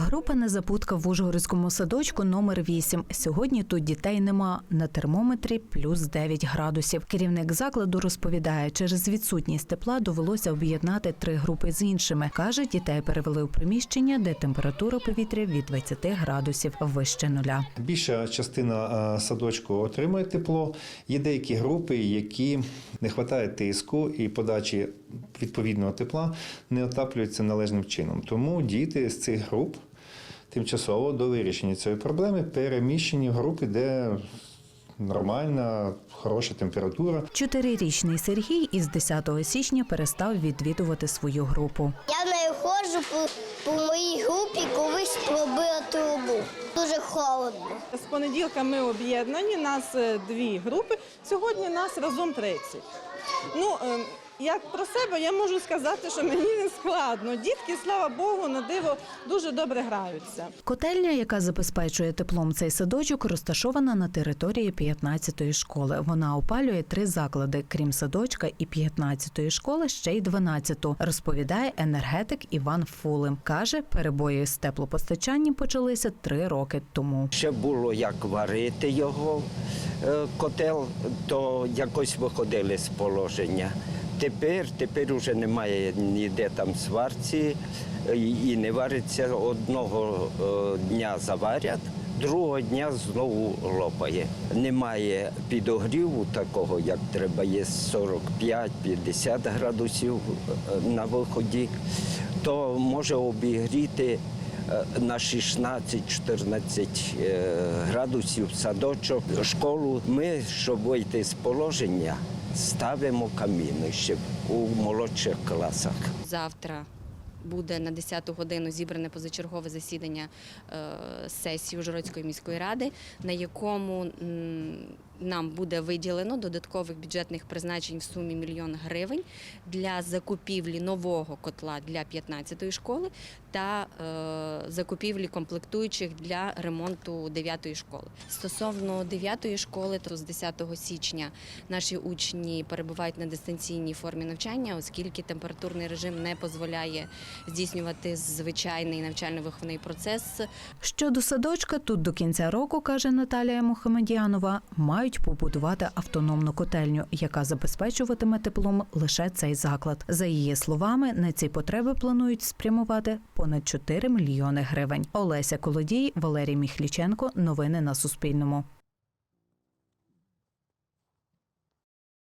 Група незапутка в Ужгородському садочку номер 8. Сьогодні тут дітей нема. На термометрі плюс 9 градусів. Керівник закладу розповідає, через відсутність тепла довелося об'єднати три групи з іншими. Каже, дітей перевели у приміщення, де температура повітря від 20 градусів вище нуля. Більша частина е, садочку отримує тепло. Є деякі групи, які не вистачає тиску і подачі відповідного тепла не отаплюються належним чином. Тому діти з цих груп тимчасово до вирішення цієї проблеми переміщені в групи, де нормальна, хороша температура. Чотирирічний Сергій із 10 січня перестав відвідувати свою групу. Я не ходжу по, по моїй групі, колись пробила трубу. Дуже холодно. З понеділка ми об'єднані, нас е, дві групи. Сьогодні нас разом 30. Ну, е, як про себе, я можу сказати, що мені не складно. Дітки, слава Богу, на диво дуже добре граються. Котельня, яка забезпечує теплом цей садочок, розташована на території 15-ї школи. Вона опалює три заклади, крім садочка і 15-ї школи, ще й 12-ту, розповідає енергетик Іван Фулим. Каже, перебої з теплопостачанням почалися три роки тому. Ще було як варити його е, котел, то якось виходили з положення. Тепер, тепер вже немає ніде там сварці і не вариться одного е, дня заварять. Другого дня знову лопає. Немає підогріву такого, як треба, є 45-50 градусів е, на виході, то може обігріти е, на 16-14 е, градусів садочок, школу. Ми, щоб вийти з положення, ставимо каміни ще у молодших класах. Завтра буде на 10 годину зібране позачергове засідання е, сесії Ужгородської міської ради, на якому нам буде виділено додаткових бюджетних призначень в сумі мільйон гривень для закупівлі нового котла для 15-ї школи та е, закупівлі комплектуючих для ремонту 9-ї школи. Стосовно 9-ї школи, то з 10 січня наші учні перебувають на дистанційній формі навчання, оскільки температурний режим не дозволяє здійснювати звичайний навчально-виховний процес. Щодо садочка, тут до кінця року, каже Наталія Мухамедянова, мають побудувати автономну котельню, яка забезпечуватиме теплом лише цей заклад. За її словами, на ці потреби планують спрямувати понад 4 мільйони гривень. Олеся Колодій, Валерій Міхліченко. Новини на Суспільному.